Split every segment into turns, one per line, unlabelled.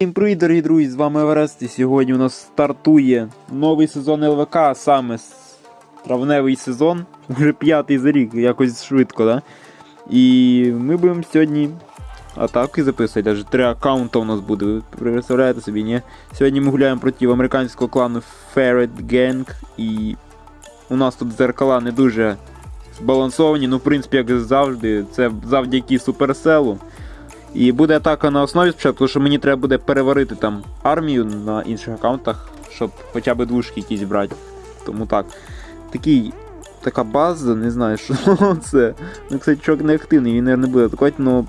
Всім привіт, дорогі друзі, з вами Еверест, і сьогодні у нас стартує новий сезон ЛВК, а саме травневий сезон, вже п'ятий за рік, якось швидко, да? І ми будемо сьогодні атаки записувати, навіть три аккаунта у нас буде, ви представляєте собі, ні? Сьогодні ми гуляємо проти американського клану Ferret Gang, і у нас тут зеркала не дуже збалансовані, ну в принципі, як завжди, це завдяки Суперселу. І буде атака на основі спочатку, тому що мені треба буде переварити там армію на інших аккаунтах, щоб хоча б двушки якісь брати. Тому так. Такий, така база, не знаю, що це. Ну, кстати, чувак не активний, він, не буде атакувати, але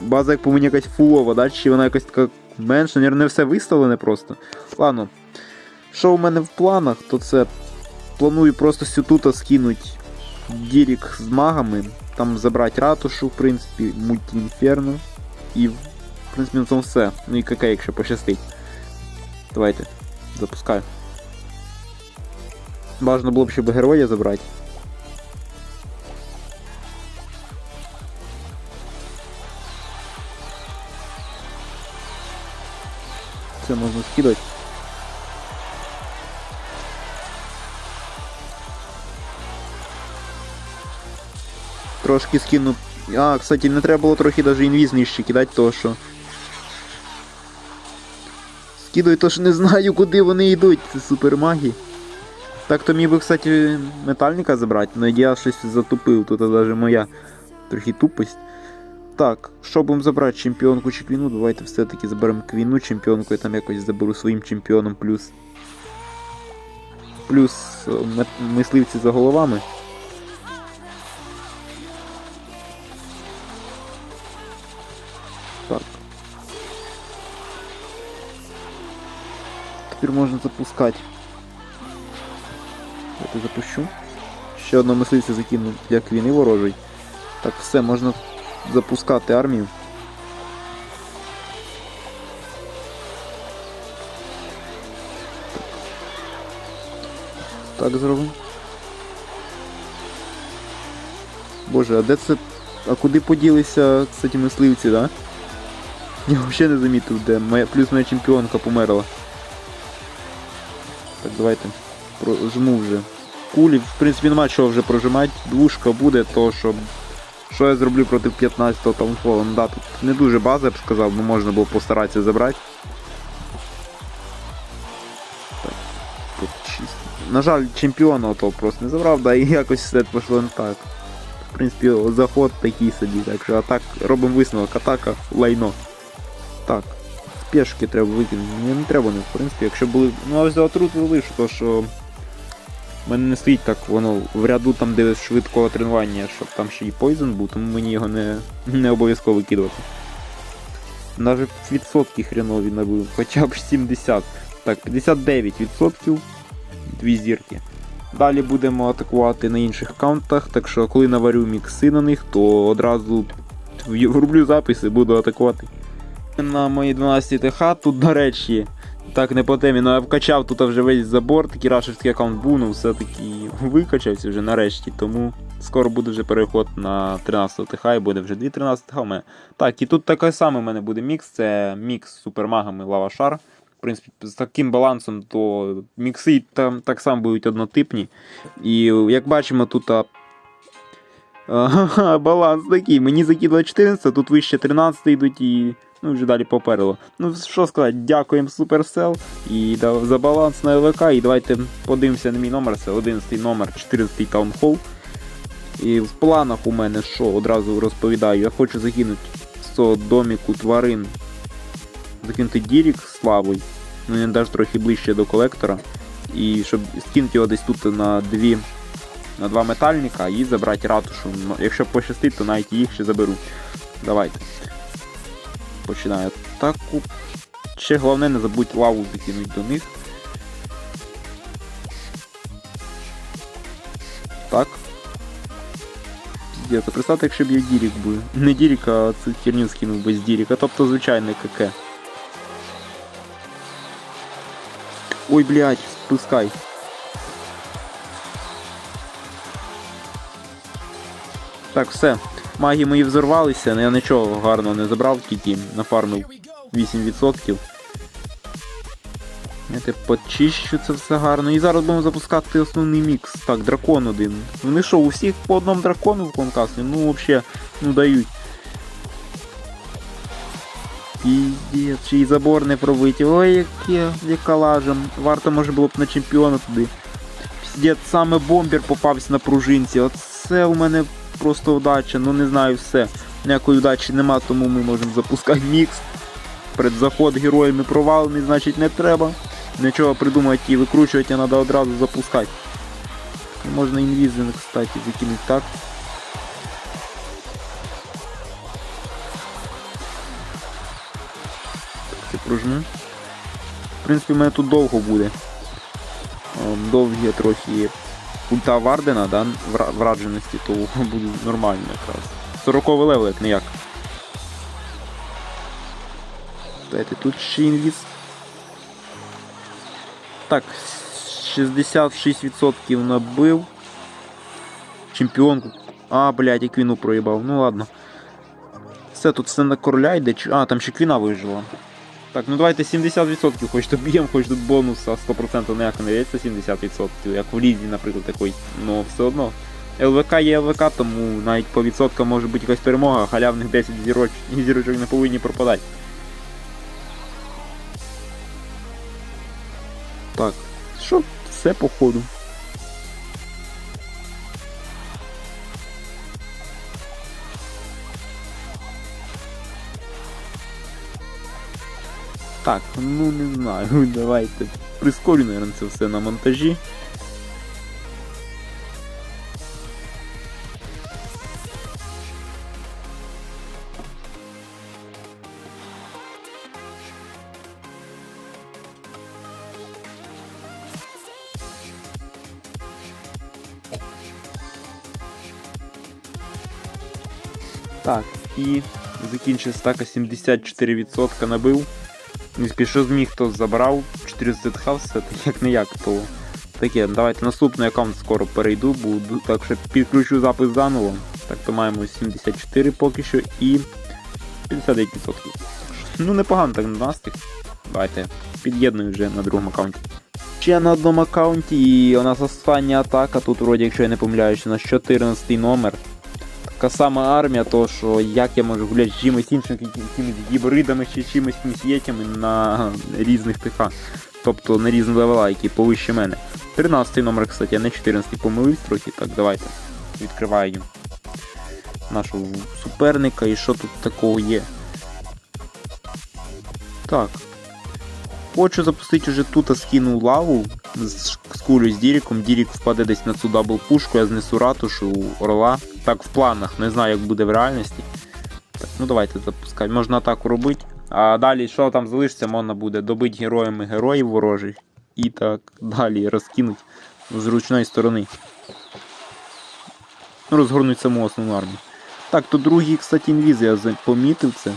база, як по мені, якась фулова, да? чи вона якась така менша, мабуть, не все виставлене просто. Ладно. Що у мене в планах, то це планую просто сютута скинуть Дірік з магами, там забрати ратушу, в принципі, мультіінферно. І, в принципі, на цьому все. Ну і КК, якщо пощастить. Давайте. Запускаю. Бажано було б, щоб героя забрати. Це можна скидати. Трошки скину. А, кстати, не треба було трохи даже інвіз нижче кидати, то що. Скидаю, то що не знаю, куди вони йдуть, це супермаги. Так то міг би, кстати, метальника забрати, але я щось затупив, тут навіть моя трохи тупость. Так, що будемо забрати чемпіонку чи квіну? Давайте все-таки заберемо квіну чемпіонку, я там якось заберу своїм чемпіоном плюс. Плюс е, мисливці за головами. Тепер можна запускати. Я запущу. Ще одного мисливця закину для квіни ворожий. Так, все, можна запускати армію. Так зробимо. Боже, а де це. А куди поділися, кстати, мисливці, да? Я взагалі не замітив, де моя, плюс моя чемпіонка померла. Так, давайте прожму вже. Кулі, в принципі, нема чого вже прожимати. Двушка буде, то що. Що я зроблю проти 15-го таунфолу? Ну да, тут не дуже база, я б сказав, бо можна було постаратися забрати. Так, тут чисто. На жаль, чемпіона ото просто не забрав, да і якось все пішло не так. В принципі, заход такий собі, так що атак, робимо висновок, атака, лайно. Так, спешки треба викинути. Мені не треба, ну, в принципі, якщо були. Ну, а за отрут лишу, то що. У мене не стоїть так воно в ряду там, де швидкого тренування, щоб там ще й Poison був, тому мені його не, не обов'язково викидувати. Навіть відсотки хренові набив, хоча б 70. Так, 59%, дві зірки. Далі будемо атакувати на інших аккаунтах, так що коли наварю мікси на них, то одразу в- врублю записи, буду атакувати. На моїй 12 ТХ тут, до речі, так не по темі, але я вкачав тут вже весь забор, такий рашерський аккаунт був, ну все-таки викачався вже нарешті, тому скоро буде вже переход на 13 ТХ і буде вже 2 13 ТХ у мене. Так, і тут такий самий у мене буде мікс, це мікс з супермагами Лава Шар. В принципі, з таким балансом, то мікси там так само будуть однотипні. І як бачимо, тут а, Ага, баланс такий. Мені закидало 14, тут вище 13 йдуть і. Ну, вже далі попередило. Ну, що сказати, дякуємо Supercell і за баланс на ЛВК. І давайте подивимося на мій номер. Це 11 номер, 14 Town І в планах у мене що, одразу розповідаю, я хочу закинути з цього доміку тварин. Закинути Дірік з славою. Ну, він навіть трохи ближче до колектора. І щоб скинути його десь тут на дві на два метальника і забрати ратушу. Ну, Якщо пощастить, то навіть їх ще заберу. Давайте. Починаю атаку. Ще головне не забудь лаву закинути до них. Так. Піздець, а представте, якщо б я Дірік був. Не Дірік, а цю херню скинув без Діріка, тобто звичайне КК. Ой, блядь, спускай. Так, все. Маги мої взорвалися, але я нічого гарного не забрав, тільки нафармив 8%. Я те почищу це все гарно. І зараз будемо запускати основний мікс. Так, дракон один. Вони що, у всіх по одному дракону в конкасті? Ну взагалі, ну дають. Піздець, ще й забор не пробиті. Ой, яке, яка лажа. Варто може було б на чемпіона туди. Піздець, саме бомбер попався на пружинці. Оце у мене просто вдача, ну не знаю все. Ніякої вдачі нема, тому ми можемо запускати мікс. Предзаход героями провалений, значить не треба. Нічого придумати і викручувати, а треба одразу запускати. І Можна інвізинг, кстати, закинути так. Це пружну. В принципі, в мене тут довго буде. Ем, Довгі трохи ульта Вардена, да, вра- врадженості, то буде нормально якраз. 40 левел, як не як. Дайте тут ще інвіз. Так, 66% набив. Чемпіонку. А, блядь, я квіну проїбав. Ну ладно. Все, тут все на короля йде. А, там ще квіна вижила. Так, ну давайте 70% хоч доб'єм, хоч тут бонус, а 100% ніяк не дається 70%, як в лізі, наприклад, такий. Ну, все одно. ЛВК є ЛВК, тому навіть по відсоткам може бути якась перемога, халявних 10 зіроч... зірочок не повинні пропадати. Так, що все по ходу. Так, ну не знаю, давайте прискорю, наверное, це все на монтажі. Так, і закінчив стака 74% набив. Не спішу зміг, хто забрав 400 хав, все як не як, то таке. Давайте наступний аккаунт скоро перейду, буду, так що підключу запис заново. Так то маємо 74 поки що і 59%. Ну непогано так на настих. Давайте під'єдную вже на другому аккаунті. Ще на одному аккаунті і у нас остання атака. Тут вроді, якщо я не помиляюсь, у нас 14 номер. Така сама армія, то що як я можу гуляти з чимось іншим, якимись гібридами чи чимось місієтями на різних ТХ. Тобто на різні левела, які повище мене. 13 номер, кстати, а не 14 помилився трохи. Так, давайте. Відкриваю нашого суперника і що тут такого є. Так. Хочу запустити вже тут скину лаву з, з Діріком. Дірік впаде десь на цю дабл пушку, я знесу ратушу у орла. Так в планах, не знаю, як буде в реальності. Так, ну давайте запускати. Можна атаку робити. А далі, що там залишиться, можна буде добити героями героїв ворожих. І так далі розкинуть з ручної сторони. Ну, розгорнуть саму основну армію. Так, то другий, кстати, інвіз, я помітив це.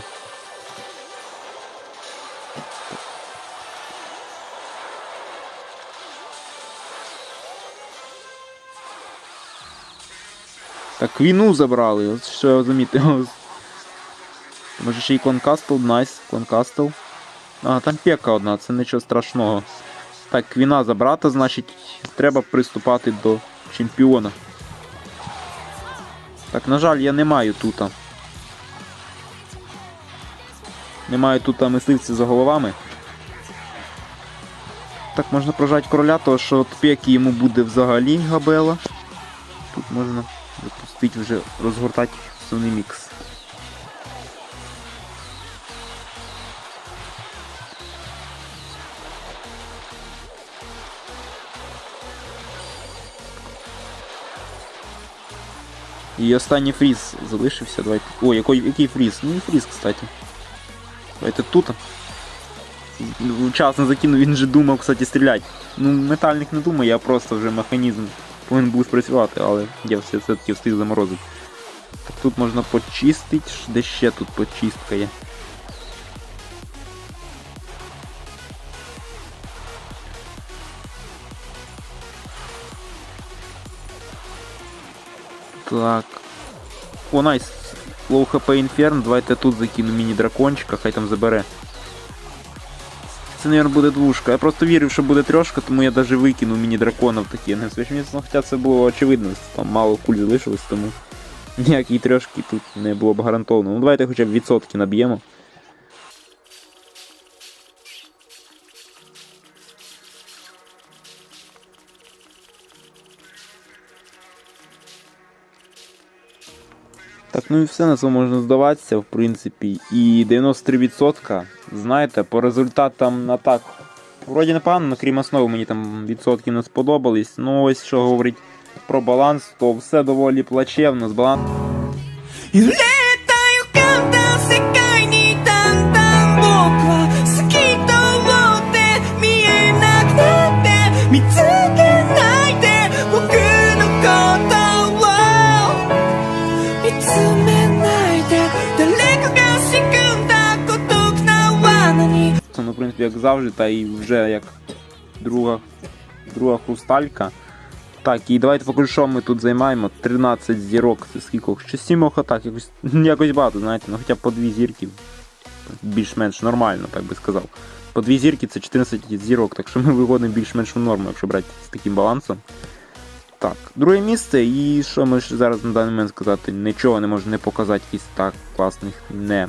Так, війну забрали, що я замітив. Може ще й Кланкастл, найс, Кланкастл. А, там пека одна, це нічого страшного. Так, квіна забрата, значить, треба приступати до чемпіона. Так, на жаль, я не маю тут. Не маю тут мисливців за головами. Так, можна прожати короля, того що от пеки йому буде взагалі габела. Тут можна запустити вже розгортати основний мікс. І останній фріз залишився. Давайте. О, який, який фріз? Ну і фріз, кстати. Давайте тут. Вчасно закинув, він же думав, кстати, стріляти. Ну, метальник не думає, я просто вже механізм повинен був спрацювати, але я все все-таки встиг заморозити. Так тут можна почистити, де ще тут почистка є. Так. О, найс. Лоу хп інферн, давайте тут закину міні-дракончика, хай там забере. Це, мабуть, буде двушка. Я просто вірив, що буде трьошка, тому я навіть викинув міні-драконів такі не свічміцно, хоча це було очевидно, там мало куль залишилось, тому ніякої трьошки тут не було б гарантовано. Ну давайте хоча б відсотки наб'ємо. Ну і все на цьому можна здаватися, в принципі. І 93%, знаєте, по результатам на так. Вроді непогано, но крім основи мені там відсотки не сподобались. Ну ось що говорить про баланс, то все доволі плачевно з балансом. Як завжди, та і вже як друга, друга хрусталька. Так, і давайте покажу, що ми тут займаємо. 13 зірок, це скількох? Ще 7 атак, якось, якось багато, знаєте, ну хоча по 2 зірки. Більш-менш нормально, так би сказав. По 2 зірки це 14 зірок, так що ми виходимо більш-менш в норму, якщо брати з таким балансом. Так, друге місце, і що ми ж зараз на даний момент сказати? Нічого не можу не показати якісь так класних не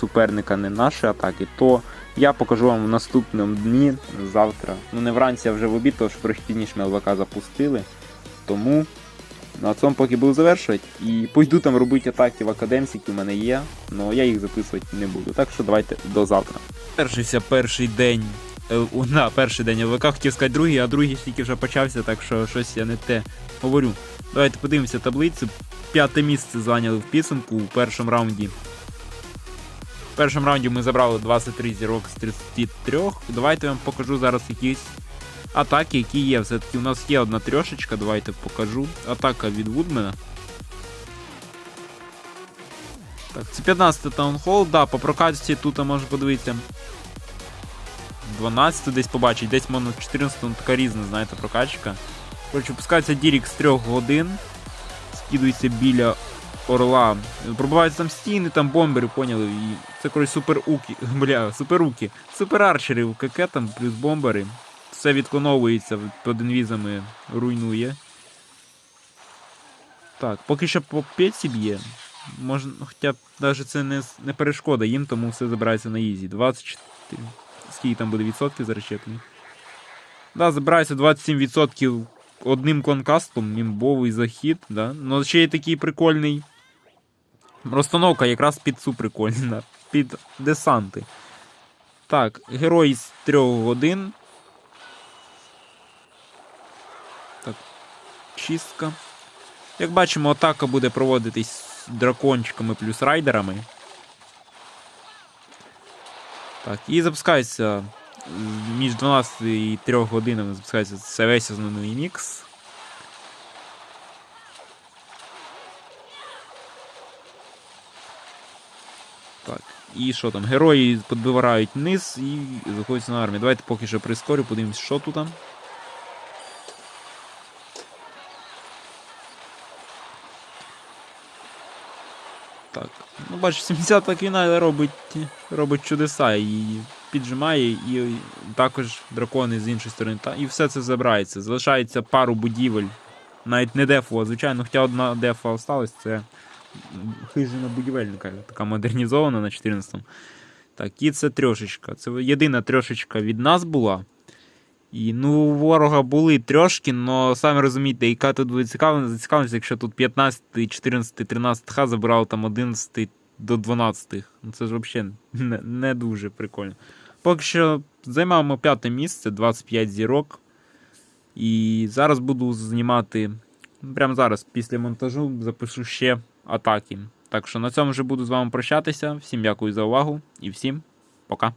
суперника, не наші атаки, то я покажу вам в наступному дні завтра. Ну не вранці, а вже в обід, тому що трохи пізніше ми ЛВК запустили. Тому на цьому поки буду завершувати. І пойду там робити атаки в академці, які в мене є, але я їх записувати не буду. Так що давайте до завтра. Першився перший день. На, перший день ЛВК, хотів сказати другий, а другий тільки вже почався, так що щось я не те говорю. Давайте подивимося таблицю. П'яте місце зайняли в підсумку у першому раунді. В першому раунді ми забрали 23 зірок з 33. Давайте я вам покажу зараз якісь атаки, які є. Все-таки у нас є одна трьошечка, давайте покажу. Атака від Вудмена. Так, це 15 таунхол, да, по прокатці тут можна подивитися. 12 десь побачить, десь можна 14 ну, така різна, знаєте, прокачка. Коротше, пускається Дірік з 3 годин. Скидується біля орла. Пробиваються там стіни, там бомбери, поняли. І це коротше супер уки. Бля, супер уки. Супер арчери в КК там плюс бомбери. Все відконовується, під інвізами руйнує. Так, поки що по пеці б'є. Можна, хоча б навіть це не, не перешкода їм, тому все забирається на ізі. 24. Скільки там буде відсотків заречетаних? Да, забирається 27% одним конкастом, мімбовий захід, да. Ну ще є такий прикольний. Розстановка якраз під цю прикольна. Під десанти. Так, герой з 3 годин. Так. Чистка. Як бачимо, атака буде проводитись дракончиками плюс райдерами. Так, і запускається між 12 і 3 годинами запускається це весь основний мікс. Так, і що там? Герої підбивають низ і заходять на армію. Давайте поки що прискорю, подивимось, що тут там. Так. Ну, бачиш, 70 квіна робить, робить чудеса і піджимає, і також дракони з іншої сторони. Та, і все це забирається. Залишається пару будівель. Навіть не дефова, звичайно, хоча одна дефа осталась, це хижина будівельника, така модернізована на 14-му. Так, і це трьошечка. Це єдина трьошечка від нас була. І ну, у ворога були трьошки, але самі розумієте, яка тут буде зацікавленість, якщо тут 15, 14, 13 х забирали там 11 до 12. Ну це ж взагалі не, не дуже прикольно. Поки що займаємо п'яте місце, 25 зірок. І зараз буду знімати. Прямо зараз, після монтажу, запишу ще атаки. Так що на цьому вже буду з вами прощатися. Всім дякую за увагу і всім пока.